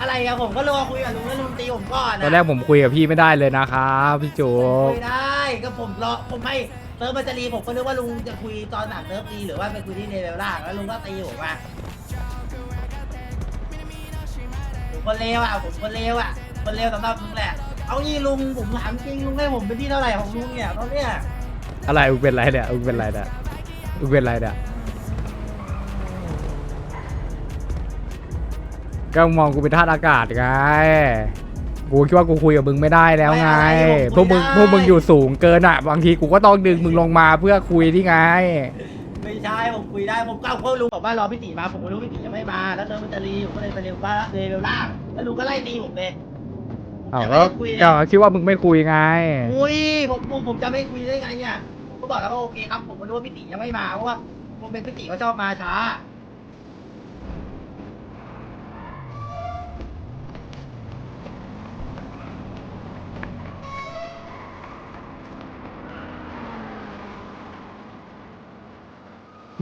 อะไรอะผมก็รอคุยกับลุงแล้วลุงตีผมก่อนตอนแรกผมคุยกับพี่ไม่ได้เลยนะครับพี่จุกคุยได้ก็ผมรอผมไม่เติมมันจะรีผมก็นึกว่าลุงจะคุยตอนหนักเติมตีหรือว่าไปคุยที่เลเวลล่างแล้วลุงก็ตีผมมาผมคนเลวอะผมคนเลวอะคนเลวสำหรับลุงแหละ เอางี้ลุงผมถามจริงลุงให้ผมเป็นที่เท่าไหร่ของลุงเนี่ยตอนเนี้ยอะไรอุงเป็นไรเนี่ยอุงเป็นไรเนี่ยอุงเป็นไรเนี่ย ก็มองกูเป็นทาสอากาศไง กูคิดว่ากูคุยกับมึงไม่ได้แล้วไงพวกมึงพวกมึงอยู่สูงเกินอะ บางทีกูก็ต้องดึงมึงลงมาเพื่อคุยที่ไง ไม่ใช่ผมคุยได้ผมก็เอาพวกลุงบอกว่ารอพี่ตีมาผมก็รู้พี่ตียังไม่มาแล้วเติมมันจะรีผมก็เลยไปเร็วว่าเลเวลล่างแล้วลุงก็ไล่ตีผมเลยอ้าวยังแล้ไม่วได้คุยเลยก็คิดว่ามึงไม่คุยไง อุ้ยผมผมผมจะไม่คุยได้ไงเนี่ยผมบอกแล้วว่าโอเคครับผมก็รู้ว่าพี่ติยังไม่มาเพราะว่าผมเป็นพี่ติเขาชอบมาช้า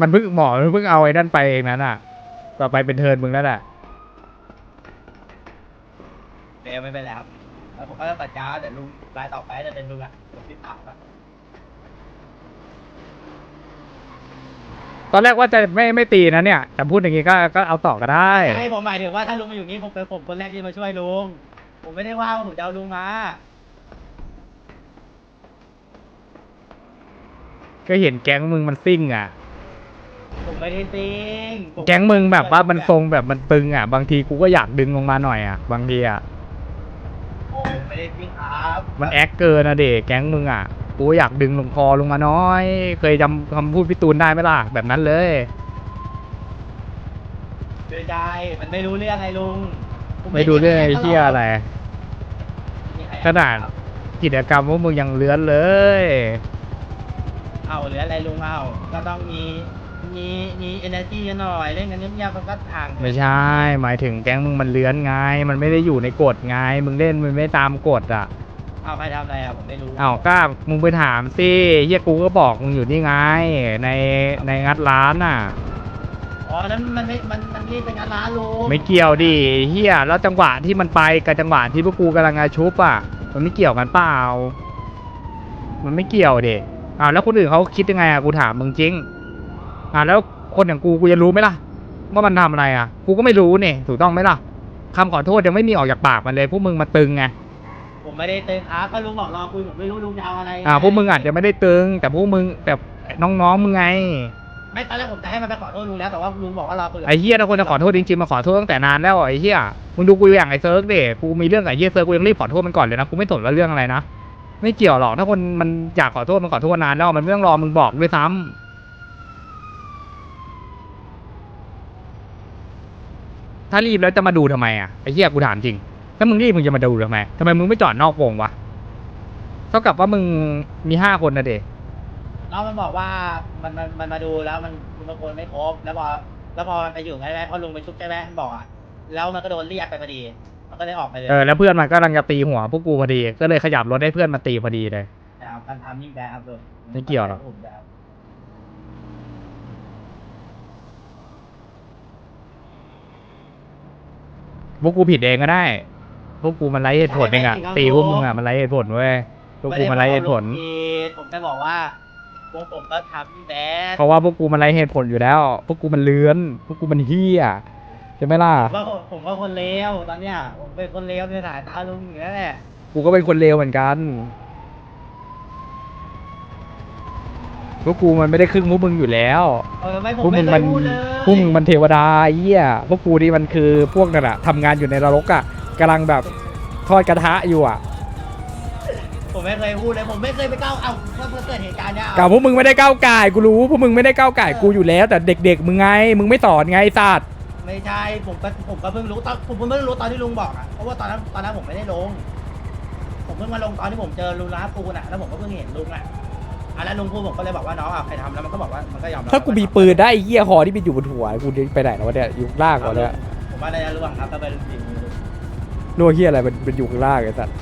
มันเพิ่งหมอมันเพิ่งเอาไอ้นั่นไปเองนั้นอะ ต่อไปเป็นเทิร์นมึงแล้วแหละเดี๋ยวไม่เป็นไรครับแล้วผมก็จะตัดจ้าแต่ลุงรายต่อไปจะเป็นลุงอะผมติดตามอะตอนแรกว่าจะไม่ไม่ตีนะเนี่ยแต่พูดอย่างงี้ก็ก็เอาต่อก็ได้ให้ผมหมายถึงว่าถ้าลุงมาอยู่นี่ผมเป็นผมคนแรกที่มาช่วยลุง ผมไม่ได้ว่าว่าผมจะเอาลุงมา ก็เห็นแก๊งมึงมันซิ่งอะผม ไม่ได้ซิงผมแก๊งมึงแบบว่ามันทรงแบบมันตึงอะ บางทีกูก็อยากดึงลงมาหน่อยอะ บางทีอะ ผมไม่ได้ซิงครับมันแอคเกินนะเด็กแก๊งมึงอะ กูอยากดึงลงคอลงมาน้อย เคยจำคำพูดพี่ตูนได้ไหมล่ะ แบบนั้นเลย ไม่ได้มันไม่รู้เรื่องไงลุงผไม่ดูเรื่องไอ้เหี้ยอะไร มีใครขนาดกิจกรรมพวกมึงยังเลื้อนเลย เอาหรืออะไรลุงเอาก็ต้องมี มีมี energy กันหน่อยเล่นกันเงียบๆมันก็ห่างไม่ใช่ หมายถึงแก๊งมึงมันเลื้อนไง มันไม่ได้อยู่ในกฎไง มึงเล่นมันไม่ตามกฎอะเอาใครทำอะไรอะผมไม่รู้อ้าวก้ามึงไปถามสิเฮียกูก็บอกมึงอยู่นี่ไง ในในงัดร้านน่ะ อ๋อนั้นมันไม่มันมันรีบไปงานร้านลุงไม่เกี่ยวดิเฮียแล้วจังหวะที่มันไปกับจังหวะที่พวกกูกำลังจะชุบอะ มันไม่เกี่ยวกันเปล่า มันไม่เกี่ยวเด็อ่าแล้วคนอื่นเขาคิดยังไงอะกูถามมึงจริง อ่าแล้วคนอย่างกูกูจะรู้ไหมล่ะ ว่ามันทำอะไรอะ กูก็ไม่รู้เนี่ยถูกต้องไหมล่ะคำขอโทษยังไม่มีออกจากปากมันเลยพวกมึงมาตึงไงผมไม่ได้เตือนครับก็ลุงบอกรอคุยผมไม่รู้ลุงจะเอาอะไรอ่าพวกมึงอาจจะไม่ได้ตึง แต่พวกมึงแบบน้องๆมึงไง ไม่ตอนแรกผมจะให้มันไปขอโทษลุงแล้วแต่ว่าลุงบอกว่ารอคุยกับไอ้เฮียถ้าคนจะขอโทษจริงๆมาขอโทษตั้งแต่นานแล้วไอ้เฮียมึงดูกูอย่างไอ้เซิร์กเดกูมีเรื่องกับไอ้เฮียเซิร์กกูยังรีบขอโทษมันก่อนเลยนะกูไม่สนว่าเรื่องอะไรนะไม่เกี่ยวหรอกถ้าคนมันอยากขอโทษมันขอโทษนานแล้วมันไม่ต้องรอมึงบอกด้วยซ้ำ ถ้ารีบแล้วจะมาดูทำไมอะไอ้เฮียกูถามจริง ถ้ามึงรีบมึงจะมาดูทำไมทำไมมึงไม่จอดนอกวงวะเท่ากับว่ามึงมีห้าคนนะเด็น้องมันบอกว่ามันมันมันมาดูแล้วมันมันบางคนไม่ครบแล้วพอแล้วพอมันไปอยู่ใช่ไหมพอลุงไปชุบใช่ไหมบอกอะแล้วมันก็โดนเรียกไปพอดี มันก็เลยออกไปเลยเออแล้วเพื่อนมันก็กำลังจะตีหัวพวกกูพอดี ก็เลยขยับรถให้เพื่อนมาตีพอดีเลยแต่เอาการทำยิ่งแบครับลุงไม่เกี่ยวหรอก ผมแบบ พวกกูผิดเองก็ได้ พวกกูมันไร้เหตุผลเองอะตีพวกมึงอะมันไร้เหตุผลเว้ย พวกกูมันไร้เหตุผลไม่ได้บอกว่าลุงผิดผมแค่บอกว่าพวกผมก็ทำยิ่งแบเพราะว่าพวกกูมันไร้เหตุผลอยู่แล้ว พวกกูมันเลื้อน พวกกูมันเฮี้ยใช่ไหมล่ะ ว่าผมก็คนเลวตอนเนี้ยผมเป็นคนเลวในสายตาลุงอยู่แล้วแหละ กูก็เป็นคนเลวเหมือนกัน พวกกูมันไม่ได้ครึ่งพวกมึงอยู่แล้วเออไม่ผพวมกไม่มึงเคมัยนพูดเลยพวกมึงมันเทวดาไอ้เหี้ยพวกกูนี่มันคือพวกนั่นอะทำงานอยู่ในนรกอะกำลังแบบทอดกระทะอยู่อะผมไม่เคยพูดเลยผมไม่เคยไปก้าวเอาถ้าเกิดเหตุการณ์เนี้ยกับพวกมึงไม่ได้ก้าวไก่ายกูรู้พวกมึงไม่ได้ก้าวไก่ายกูอยู่แล้ว แต่เด็ก ๆ มึงไง มึงไม่สอนไงไอ้สัตว์ไม่ใช่ผมก็ผมก็เพิ่งรู้ตอนผมเพิ่งรู้ตอนที่ลุงบอกอะเพราะว่าตอนนั้นตอนนั้นผมไม่ได้ลง ผมเพิ่งมาลงตอนที่ผมเจอลุงร้านปูนอะแล้วผมก็เพิ่งเห็นลุงอะ อะแล้วลุงพูดผมก็เลยบอกว่าน้องอะใครทำแล้วมันก็บอกว่ามันก็ยอมรับถ้ากูมีปืนได้ไอ้เหี้ยคอที่ไปอยู่บนหัวกูไปไหนแล้ววะเนี่ยอยู่ข้างล่างวะเนี่ยผมว่าในระหว่างครับก็เป็นสิ่งนี้นัวเหี้ยอะไรมันเป็นอยู่ข้างล่างไอ้สัตว์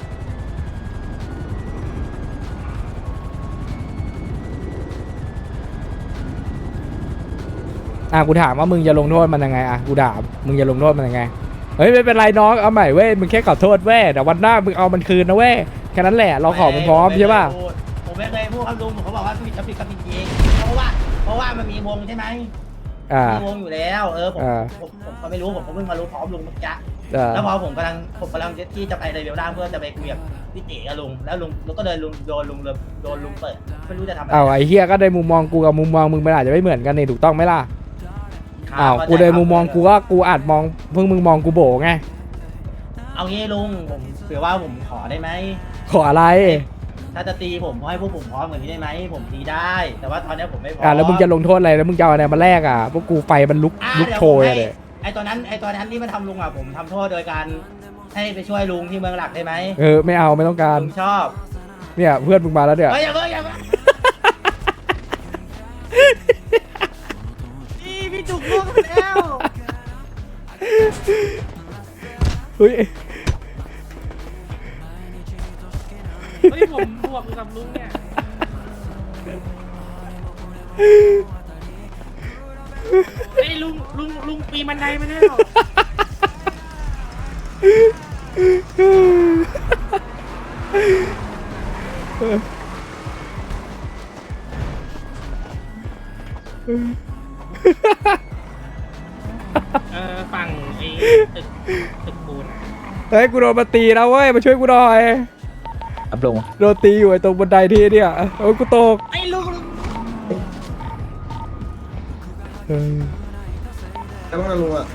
อะกูถามว่ามึงจะลงโทษมันยังไงอะกูด่ามึงจะลงโทษมันยังไงเฮ้ยไม่เป็นไรน้องเอาใหม่เว้ยมึงแค่ขอโทษเว้ยแต่วันหน้ามึงเอามันคืนนะเว้ยแค่นั้นแหละเราขอมึงพร้อมใช่ป่ะผมไม่เคยพูดครับลุงผมเขาบอกว่าผิดกับผิดกับผิดเองเพราะว่า เพราะว่ามันมีวงใช่ไหมอ่า มีวงอยู่แล้ว เออผมอ่า ผมผมก็ไม่รู้ผมก็เพิ่งมารู้พร้อมลุงเมื่อกี้อ่าแล้วพอผมกำลังผมกำลังที่จะไปเรเวลล่างเพื่อจะไปคุยกับพี่เต๋กับลุงแล้วลุงแล้วก็เดินลุงโดนลุงเลยโดนลุงเปิดไม่รู้จะทำอะไรเอาไอ้เฮียก็ในมุมมองกูกับมุมมองมึงมันอาจจะไม่เหมือนกันนี่ถูกต้องไหมล่ะครับอ้าวกูในมุมมองกูก็กูอาจมองเพิ่งมึงมองกูโบไงเอางี้ลุงผมถือว่าผมขอได้ไหมขออะไร ถ้าจะตีผมให้พวกผมพร้อมเหมือนนี้ได้ไหมผมตีได้ แต่ว่าตอนนี้ผมไม่พร้อมอ่าแล้วมึงจะลงโทษอะไรแล้วมึงจะเอาอะไรมาแลกอะพวกกูไฟมันลุกอะลุกเดี๋ยวโชผมยให้เลยไอตอนนั้นไอตอนนั้นที่มันทำลุงอะผมทำโทษโดยการให้ไปช่วยลุงที่เมืองหลักได้ไหมเออไม่เอาไม่ต้องการลุงชอบเนี่ยเพื่อนมึงมาแล้วเนี่ย เฮ้ยอย่าเพิ่งอย่าเพิ่งพี่พี่จุกลุกแล้วเฮ้ย ผมบวกกับลุงเนี่ยเฮ้ยลุงลุงลุงปีนบันไดมาแล้วเออฝั่งไอ้ตึกตึกปูนอะเฮ้ยกูโดนมาตีแล้วเว้ยมาช่วยกูหน่อย อับลงโดนตีอยู่ไอ้ตรงบันไดที่เนี่ยโอ้ยกูตกไอ้ลุงลุงเฮ้ยแล้วมันลุงอะ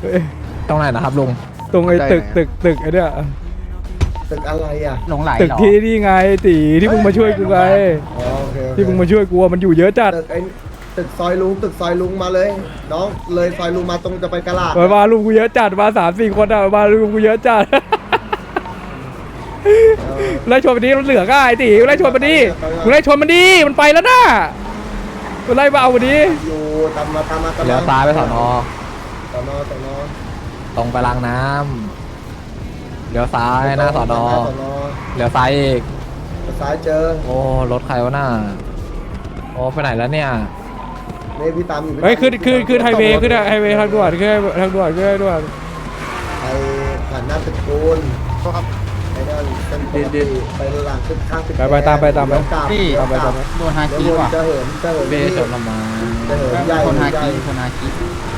เฮ้ยตรงไหนนะครับลุงตรงไอ้ตึกตึกตึกไอ้เนี่ยตึกอะไรอะหลงไหลตึกที่นี่ไงตีที่มึงมาช่วยกูไงอ๋อโอเคโอเคที่มึงมาช่วยกูอะมันอยู่เยอะจัดตึกไอ้ตึกซอยลุงตึกซอยลุงมาเลย น้องเลยซอยลุงมาตรงจะไปกะลาด มามาลุงกูเยอะจัดมาสามสี่คนอะมาลุงกูเยอะจัดเออ ไล่ชนมันดีรถเหลืองอะไอ้ตีไล่ชนมันดีมึงไล่ชนมันดีมันไปแล้วนะมึงไล่มาเอาวันนี้อยู่ตามมาตามมาตามมาเลี้ยวซ้ายไปสอนอสอนอสอนอตรงไปรางน้ำเลี้ยวซ้ายหน้าสอนอสอนอเลี้ยวซ้ายอีกซ้ายเจอ โอ้รถใครวะน่าโอ้ไปไหนแล้วเนี่ยนี่พี่ตามอยู่พี่เฮ้ยตามขึ้นขึ้นขึ้นไฮเวย์ขึ้นไฮเวย์ทางด่วนขึ้นทางด่วนขึ้นทางด่วนไปผ่านหน้าตึกปูนไปนั่น เป็นปกติไปหลังตึกข้างตึกไปไปตามไปตามไปเดี๋ยวกลับพี่เดี๋ยวกลับ โดนฮาเดี๋ยวคิวนว่ะจะเหินจะเหินเบชนละมาจะเหินใหญ่คนฮาใหญ่คิคนฮาคิ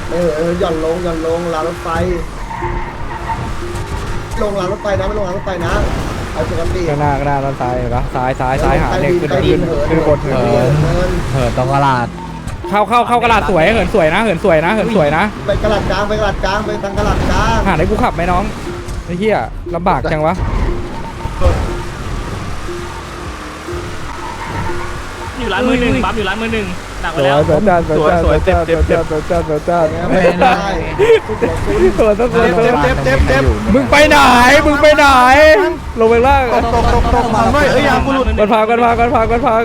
ไม่เหินหย่อนลงหย่อนลงรางรถไฟ ลงรางรถไฟนะไม่ลงรางรถไฟนะเอาปกติข้างหน้าข้างหน้าด้านซ้ายเห็นปะซ้ายซ้ายซ้ายหาเนี่ยขึ้นขึ้นขึ้นบนเหิเหินนเหินเหินตรงกลาดเข้าเข้าเข้ากระดาษสวยเหินสวยนะเหินสวยนะเหินสวยนะ ไปกระดาษกลางไปกระดาษกลางไปทางกระดาษกลางหาได้กูขับไหมน้องไอ้เหี้ยลำบากจังวะ อยู่ร้านมือหนึ่งบัฟอยู่ร้านมือหนึ่งดักสไว้วยแล้วสวยจัดสวยจัดสวยจัดสวยจัดสวยจัดสวยจัดไม่ได้ทุกคนสวยสักคนเจ็บเจ็บเจ็บเจ็บมึงไปไหนมึงไปไหนลงไปล่างตกตกตกตกมาไม่เอ้ยอย่ากูหลุดกันพังกันพังกันพังกันพัง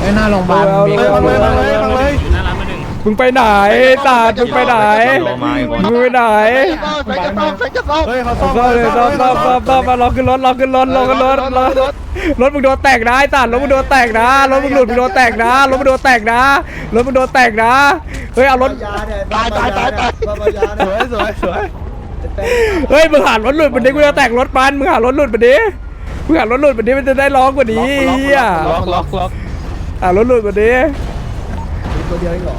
เอ้ยหน้าโรงพยาบาลเอามีเอาคนเอาเลย มึงไปไหนตาดมึงไปไหนมึงไปไหนไปจะต้องไปจะต้องเฮ้ยเขาซ่อมเลยซ่อมซ่อมซ่อมซ่อมมาลอกขึ้นรถลอกขึ้นรถลอกขึ้นรถรถรถมึงโดนแตกนะไอ้ตาดรถมึงโดนแตกนะรถมึงหลุดมึงโดนแตกนะรถมึงโดนแตกนะรถมึงโดนแตกนะเฮ้ยเอารถตายตายตายตายสวยสวยสวยเฮ้ยมึงหารถหลุดมันดิกูจะแตกรถปันมึงหารถหลุดมันดิมึงหารถหลุดมันดิมันจะได้ร้องกว่านี้เฮียล็อกล็อกล็อกหารถหลุดมันดิตัวเดียวเองเหรอ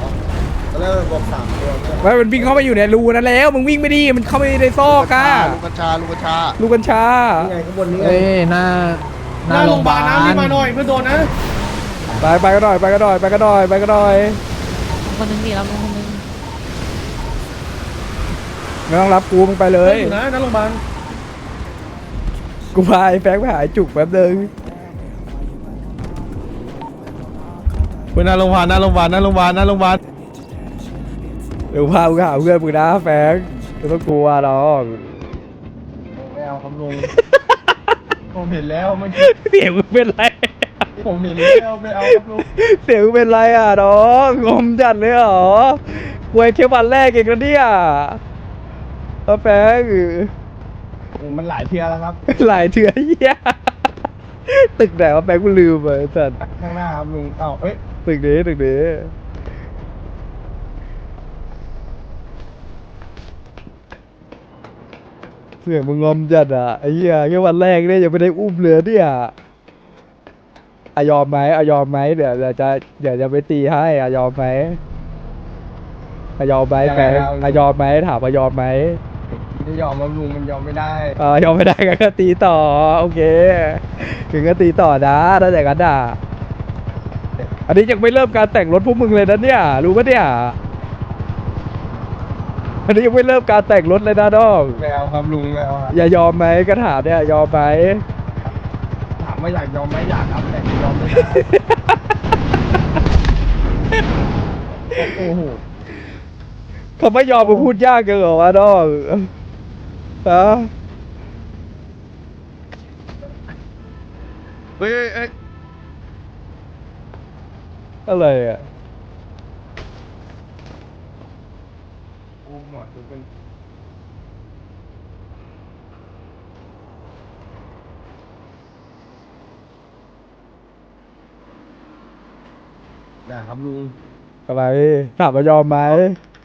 ตอนแรกบอกสามตัวไม่มันวิ่งเข้าไปอยู่ในรูนั้นแล้ว มึงวิ่งไม่ดีมันเข้าไปในซอกอะลูกกัญชาลูกกัญชาลูกกัญชา นี่ไงข้างบนนี้ไงเอ้ยหน้าหน้าโรงพยาบาลไปไปกันหน่อยไปกันหน่อยไปกันหน่อยไปกันหน่อยคนหนึงดีแล้วลุงคนหนึงไม่ต้องรับกูมึงไปเลยนะนั่นโรงพยาบาลกูพาไอ้แฟงไปหาไอ้จุกแป๊บนึงคุณหน้าโรงพยาบาลหน้าโรงพยาบาลหน้าโรงพยาบาลหน้าโรงพยาบาล เดี๋ยวพามึงหาเพื่อนมึงนะแฟงไม่ต้องกลัวหรอกไม่เอาครับลุง ผมเห็นแล้วเมื่อกี้เสียงมึงเป็นไร ผมเห็นแล้วไม่เอาครับลุงเสียงมึงเป็นไรอะน้องงมจัดเลยเหรอกูไอ้แค่วันแรกเองนะเนี่ยเอาแฟงผมมันหลายเทียแล้วครับ หลายเถื่อเหี้ยตึกไหนวะแฟงกูลืมไปสัตว์ข้างหน้าครับลุงเอ้าเอ้ยตึกนี้ตึกนี้ สียงมึงงอมจัดอะไอ้เหี้ยแค่วันแรกเนี่ยยังไม่ได้อุ้มเลยเนี่ยอะยอมไหมอะยอมไหมเดี๋ยวเดี๋ยวจะเดี๋ยวจะไปตีให้อะยอมไหมอะยอมไหมแฟนอะยอมไหมถามอะยอมไหมไม่ยอมครับลุงมันยอมไม่ได้อ่ายอมไม่ได้กันก็ตีต่อ โอเคถึงก็ตีต่อนะถ้าอย่างนั้นอะอันนี้ยังไม่เริ่มการแต่งรถพวกมึงเลยนะเนี่ย รู้ปะเนี่ย อันนี้ยังไม่เริ่มการแต่งรถเลยนะน้องไม่เอาครับลุงไม่เอาครับอย่ายอมไหมก็ถามเนี่ยยอมไหม ถามว่าอยากยอมไหมอยากครับแต่ยอมไม่ได้โอ้โหคำว่ายอมมันพูดยากเกินเหรอวะน้องฮะเฮ้ยเฮ้ยอะไรอะ โอ้ห มอดูเป็นนะครับลุงอะไรถามว่ายอมไหม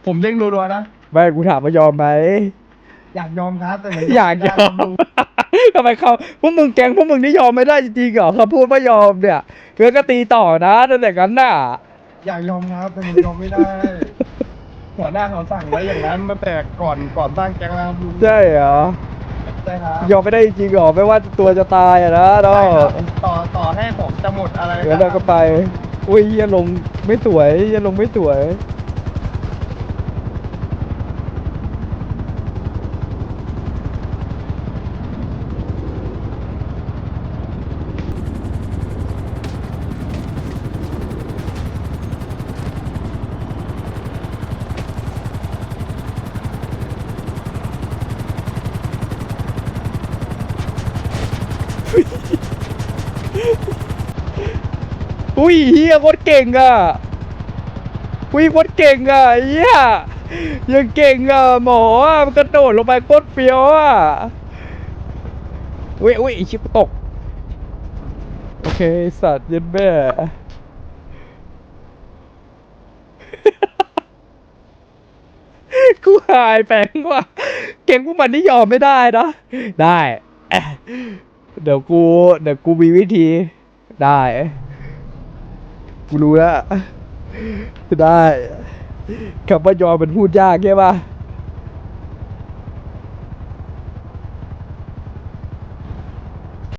ผมเด้งรัวๆนะ ไม่กูถามว่ายอมไหมอยากยอมครับแต่ไม่อยากยอมทำไมเขาพวกมึงแกงพวกมึงนี่ยอมไม่ได้จริงๆเหรอเขาพูดว่ายอมเนี่ยเกินก็ตีต่อนะตั้งแต่กันน่ะอยากยอมครับแต่มันยอมไม่ได้ หัวหน้าเขาสั่งไว้อย่างนั้นมาแต่ก่อนก่อนตั้งแก๊งแล้วครับลุงใช่เหรอ ใช่ครับยอมไม่ได้จริงๆเหรอไม่ว่าตัวจะตายอะนะน้อใช่งครับต่อต่อให้ผมจะหมดอะไรเดี๋ยวเราก็ไป อุ้ยเฮียลงไม่สวยเฮียลงไม่สวย อุ้ยเฮียโคตรเก่งอะอุ้ยโคตรเก่งอะเฮียยังเก่งอะหมออะมันกระโดดลงไปโคตรเฟี้ยวอะอุ้ยอุ้ยชิบตกโอเคสัตว์เย็นแม่กูหายแปลงว่ะเก่งพวกมันนี่ยอมไม่ได้นะได้ เดี๋ยวกู เดี๋ยวกูมีวิธีได้ กูรู้แล้วได้คำว่ายอมมันพูดยากใช่ปะ